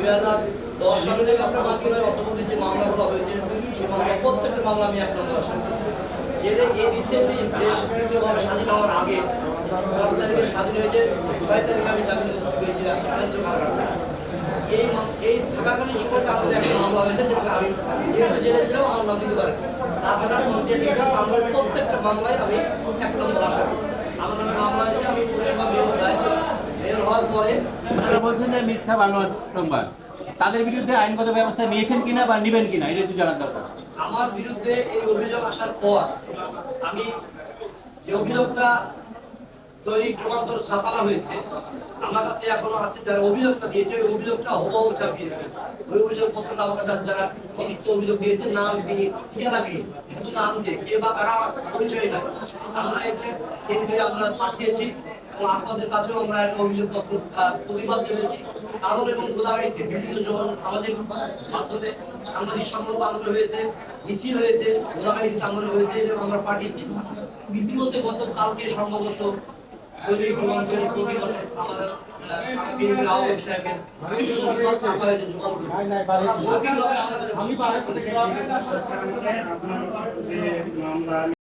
দুই হাজার দশ সাল থেকে আপনার মন্ত্রণালয়ের অন্তর্বর্তী যে মামলাগুলো হয়েছে, সেই মামলা প্রত্যেকটা মামলা আমি এক নম্বর আসামি জেলে এই রিসেন্টলি দেশ তৃতীয়ভাবে স্বাধীন হওয়ার আগে পাঁচ তারিখে স্বাধীন হয়েছে, ছয় তারিখে আমি জামিন মুক্তি পেয়েছি রাজশাহী কেন্দ্রীয় কারাগার থেকে। এই এই থাকাকালীন সময় আমাদের একটা মামলা হয়েছে, যেটাকে আমি যেহেতু জেলে ছিলাম, আমার নাম দিতে পারে তাছাড়া কন্টিনিউ মামলার প্রত্যেকটা মামলায় আমি এক নম্বর আসামি আমাদের মামলা হয়েছে আমি পরিষেবা মেয়র দায় পরে আপনারা বলছেন যে মিথ্যা বানোয়ার সংবাদ। তাদের বিরুদ্ধে আইনগত ব্যবস্থা নিয়েছেন কিনা বা নিবেন কিনা এটা একটু জানার দরকার। আমার বিরুদ্ধে এই অভিযোগ আসার পর আমি যে অভিযোগটা দৈনিক যুগান্তর ছাপানো হয়েছে। আমার কাছে এখনও আছে, যারা অভিযোগটা দিয়েছে, ওই অভিযোগটা হবহু ছাপিয়েছে। ওই অভিযোগ আমার কাছে যারা লিখিত অভিযোগ দিয়েছে, নাম দিয়ে, ঠিকানা দিয়ে, শুধু নাম দিয়ে, কে বা কারা পরিচয় না আমরা কেন্দ্রে আমরা পাঠিয়েছি আপনাদের কাছেও আমরা একটা প্রতিবাদ কারণ এবং বিভিন্ন যখন সামাজিক মাধ্যমে সাংবাদিক আন্দোলন হয়েছে, মিছিল হয়েছে হয়েছে এবং আমরা পাঠিয়েছি। ইতিমধ্যে গতকালকে সম্ভবত দৈনিক যুগান্তরের প্রতিবাদ আমাদের